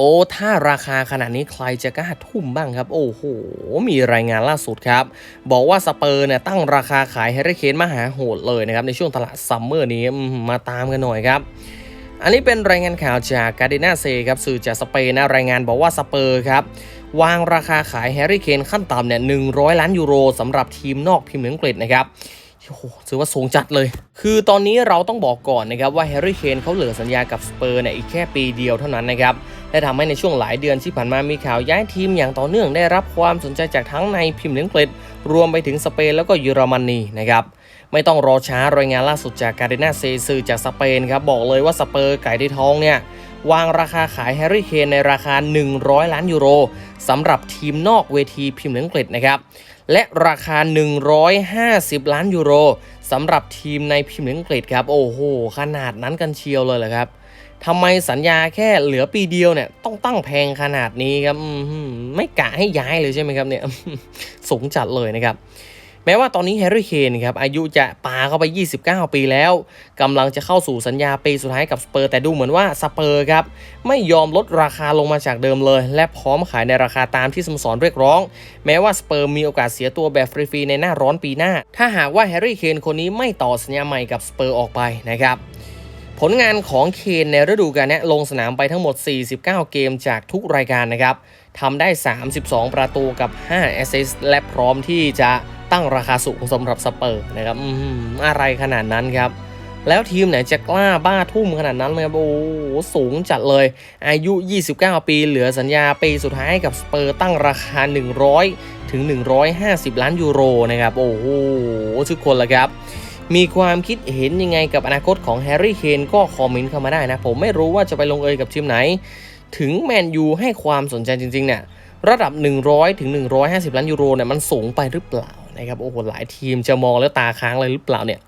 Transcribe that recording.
โอ้ ถ้าราคาขนาดนี้ใครจะกล้าทุ่มบ้างครับ โอ้โห มีรายงานล่าสุดครับ บอกว่าสเปอร์เนี่ยตั้งราคาขายแฮร์รี่เคนมหาโหดเลยนะครับ ในช่วงตลาดซัมเมอร์นี้มาตามกันหน่อยครับอันนี้เป็นรายงานข่าวจากการ์ดินาเซครับสื่อจากสเปนนะรายงานบอกว่าสเปอร์ครับ วางราคาขายแฮร์รี่เคนขั้นต่ำเนี่ย100ล้านยูโรสำหรับทีมนอกพิมพ์อังกฤษนะครับโอ้โหถือว่าสูงจัดเลย คือตอนนี้เราต้องบอกก่อนนะครับว่าแฮร์รี่เคนเขาเหลือสัญญากับสเปอร์เนี่ยอีกแค่ปีเดียวเท่านั้นนะครับ และทำให้ในช่วงหลายเดือนที่ผ่านมามีข่าวย้ายทีมอย่างต่อเนื่องได้รับความสนใจจากทั้งในพิมพ์อังเกฤษรวมไปถึงสเปนแล้วก็เยอรมนีนะครับไม่ต้องรอช้ารายงานล่าสุดจากการเดนาเซซือจากสเปนครับบอกเลยว่าสเปอร์ไก่ที่ท้องเนี่ยวางราคาขายแฮร์รี่เคนในราคา 100 ล้านยูโรสำหรับทีมนอกเวทีพิมพ์อังกฤษนะครับและราคา 150 ล้านยูโรสำหรับทีมในพิมพ์อังกฤษครับโอ้โห ขนาดนั้นกันเชียวเลยเหรอครับ ทำไมสัญญาแค่เหลือปีเดียวเนี่ยต้องตั้งแพงขนาดนี้ครับไม่กะให้ย้ายเลยใช่ไหมครับเนี่ยสูงจัดเลยนะครับ แม้ว่าตอนนี้แฮร์รี่เคนครับอายุจะปาเข้าไป 29 ปีแล้วกำลังจะเข้าสู่สัญญาปีสุดท้ายกับสเปอร์แต่ดูเหมือนว่าสเปอร์ครับไม่ยอมลดราคาลงมาจากเดิมเลย และพร้อมขายในราคาตามที่สโมสรเรียกร้อง แม้ว่าสเปอร์มีโอกาสเสียตัวแบบฟรีๆในหน้าร้อนปีหน้า ถ้าหากว่าแฮร์รี่เคนคนนี้ไม่ต่อสัญญาใหม่กับสเปอร์ออกไปนะครับ ผลงานของเคนในฤดูกาลนี้ลงสนามไปทั้งหมด 49 เกมจากทุกรายการนะครับทำได้ 32 ประตูกับ 5 แอสซิสต์และพร้อมที่จะตั้งราคาสูงสำหรับสเปอร์นะครับอืมอะไรขนาดนั้นครับ แล้วทีมไหนจะกล้าบ้าทุ่มขนาดนั้นเลยครับ โอ้โหสูงจัดเลย อายุ 29 ปีเหลือสัญญาปีสุดท้ายให้กับสเปอร์ตั้งราคา 100 ถึง 150 ล้านยูโรนะครับ โอ้โหทุกคนละครับ มีความคิดเห็นยังไงกับอนาคตของแฮร์รี่เคนก็คอมเมนต์เข้ามาได้นะ ผมไม่รู้ว่าจะไปลงเอยกับทีมไหน ถึงแมนยูให้ความสนใจจริงๆเนี่ยระดับ 100 ถึง 150 ล้านยูโรเนี่ยมันสูงไปหรือเปล่านะครับโอ้โหหลายทีมจะมองแล้วตาค้างเลยหรือเปล่าเนี่ย